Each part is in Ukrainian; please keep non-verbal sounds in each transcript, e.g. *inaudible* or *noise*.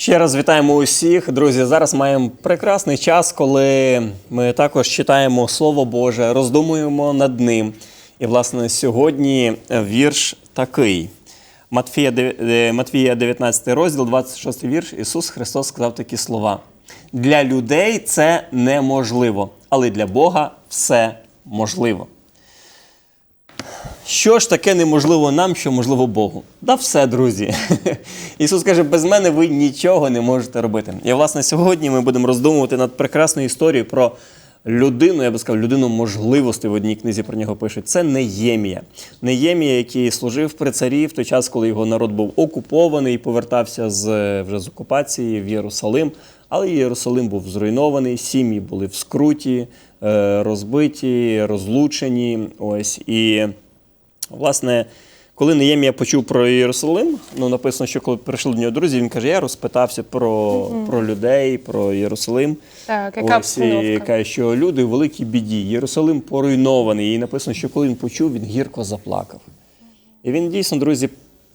Ще раз вітаємо усіх, друзі. Зараз маємо прекрасний час, коли ми також читаємо Слово Боже, роздумуємо над ним. І, власне, сьогодні вірш такий. Матфія, дев- е, Матвія 19 розділ, 26 вірш. Ісус Христос сказав такі слова: Для людей це неможливо, але для Бога все можливо. Що ж таке неможливо нам, що можливо Богу? Да все, друзі. *laughs* Ісус каже, без мене ви нічого не можете робити. І, власне, сьогодні ми будемо роздумувати над прекрасною історією про людину, я би сказав, людину можливостей в одній книзі про нього пишуть. Це Неємія. Неємія, який служив при царі в той час, коли його народ був окупований і повертався з, вже з окупації в Єрусалим. Але Єрусалим був зруйнований, сім'ї були в скруті, е, розбиті, розлучені. Ось і. Власне, коли Неємія почув про Єрусалим, ну написано, що коли прийшли до нього друзі, він каже: я розпитався про, про людей, про Єрусалим. Так, яка Ось, і каже, що люди у великій біді. Єрусалим поруйнований. І написано, що коли він почув, він гірко заплакав. І він дійсно, друзі,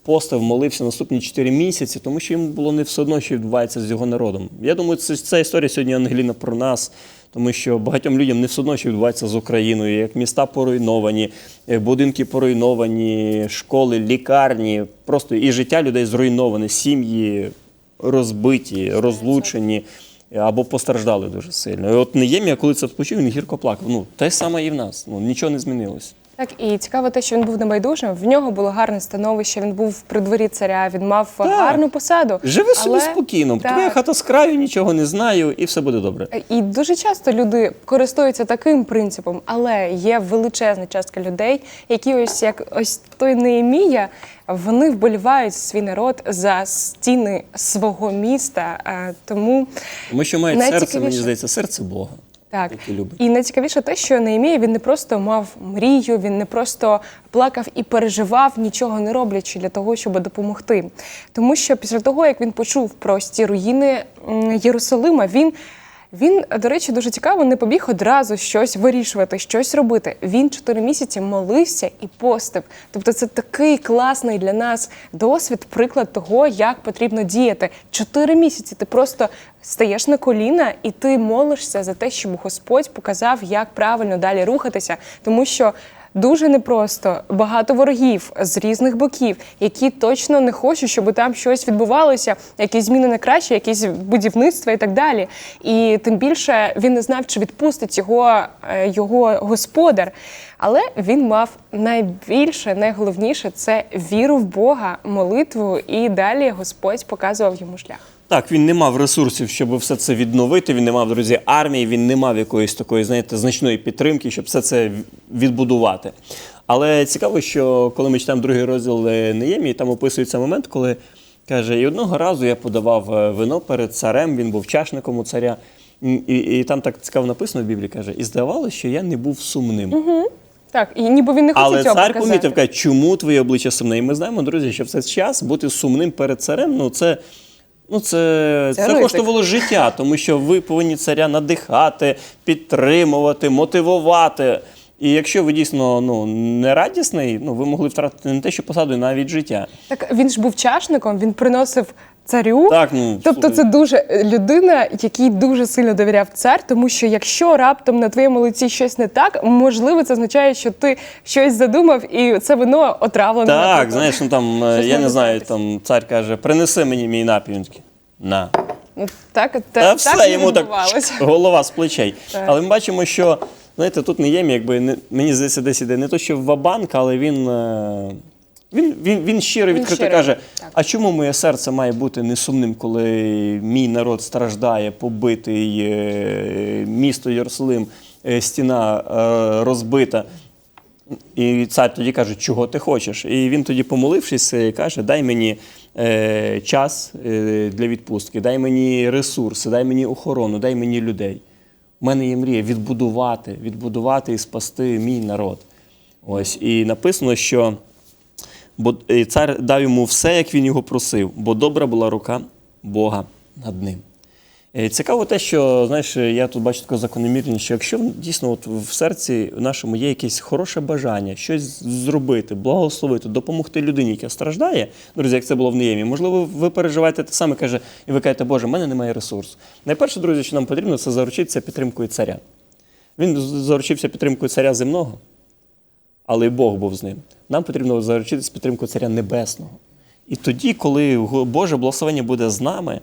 постав, молився наступні 4 місяці, тому що йому було не все одно, що відбувається з його народом. Я думаю, це, ця історія сьогодні Ангеліна про нас, тому що багатьом людям не все одно, що відбувається з Україною, як міста поруйновані, е, будинки поруйновані, школи, лікарні, просто і життя людей зруйноване, сім'ї розбиті, розлучені. Або постраждали дуже сильно. І от Неємія, коли це почув, він гірко плакав. Ну, те саме і в нас. Ну, нічого не змінилось. Так, і цікаво те, що він був небайдужим. В нього було гарне становище, він був при дворі царя, він мав гарну посаду. Живи собі спокійно. Так. Твоя хата з краю, нічого не знаю, і все буде добре. І дуже часто люди користуються таким принципом, але є величезна частка людей, які ось як ось той Неємія, вони вболівають свій народ за стіни свого міста. Тому Тому що мають серце, мені здається, серце Бога. Так Які любить. і найцікавіше те, що Неємія він не просто мав мрію, він не просто плакав і переживав, нічого не роблячи для того, щоб допомогти. Тому що після того, як він почув про ці руїни Єрусалима, він. Він, до речі, дуже цікаво, не побіг одразу щось вирішувати, щось робити. Він чотири місяці молився і постив. Тобто, це такий класний для нас досвід, приклад того, як потрібно діяти. Чотири місяці ти просто стаєш на коліна і ти молишся за те, щоб Господь показав, як правильно далі рухатися, тому що. Дуже непросто, багато ворогів з різних боків, які точно не хочуть, щоб там щось відбувалося, якісь зміни на краще, якісь будівництва і так далі. І тим більше він не знав, чи відпустить його, е, його господар. Але він мав найбільше, найголовніше це віру в Бога, молитву, і далі Господь показував йому шлях. Так, він не мав ресурсів, щоб все це відновити. Він не мав, друзі, армії, він не мав якоїсь такої, знаєте, значної підтримки, щоб все це відбудувати. Але цікаво, що коли ми читаємо другий розділ е, Неємії, там описується момент, коли каже: і одного разу я подавав е, вино перед царем, він був чашником у царя. І, і, і там так цікаво написано в Біблії, каже, і здавалося, що я не був сумним. Так, і ніби він не хотів Але цього цар показати. помітив, каже, чому твоє обличчя сумне? І ми знаємо, друзі, що в цей час бути сумним перед царем, ну це. Ну, це, Це це, коштувало життя, тому що ви повинні царя надихати, підтримувати, мотивувати. І якщо ви дійсно ну, не радісний, ну, ви могли втратити не те, що посаду, навіть життя. Так він ж був чашником, він приносив царю. Так, ну, тобто, слухай. це дуже е, людина, якій дуже сильно довіряв цар, тому що якщо раптом на твоєму лиці щось не так, можливо, це означає, що ти щось задумав, і це вино отравлене. Так, знаєш, ну там, е, Щось я не знаю, там цар каже, принеси мені мій напій. Він такий, на. Ну, так, та, Та так все, йому так голова з плечей. Так. Але ми бачимо, що знаєте, тут не є, якби не, мені здається, десь іде не то, що в Вабанк, але він. е, Він, він, він щиро Він відкрито щиро, каже: так. а чому моє серце має бути несумним, коли мій народ страждає, побитий, е, місто Єрусалим, е, стіна е, розбита. І цар тоді каже, чого ти хочеш? І він тоді, помолившись, каже: дай мені е, час е, для відпустки, дай мені ресурси, дай мені охорону, дай мені людей. У мене є мрія відбудувати, відбудувати і спасти мій народ. Ось і написано, що бо і цар дав йому все, як він його просив, бо добра була рука Бога над ним. Е, Цікаво те, що знаєш, я тут бачу таку закономірність, що якщо дійсно от в серці нашому є якесь хороше бажання, щось зробити, благословити, допомогти людині, яка страждає, друзі, як це було в Неємі, можливо, ви переживаєте те саме, каже, і ви кажете, Боже, в мене немає ресурсу. Найперше, друзі, що нам потрібно, це заручитися підтримкою царя. Він заручився підтримкою царя земного, але й Бог був з ним. Нам потрібно заручитися підтримкою царя небесного. І тоді, коли Боже благословення буде з нами,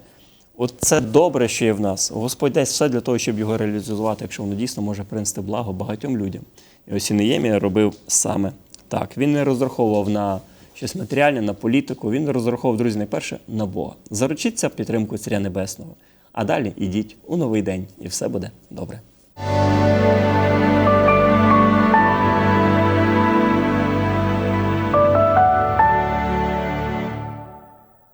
от це добре, що є в нас. Господь дасть все для того, щоб його реалізувати, якщо воно дійсно може принести благо багатьом людям. І ось і Неємія робив саме так. Він не розраховував на щось матеріальне, на політику. Він розраховував, друзі, найперше на Бога. Заручіться підтримкою царя небесного. А далі ідіть у новий день, і все буде добре.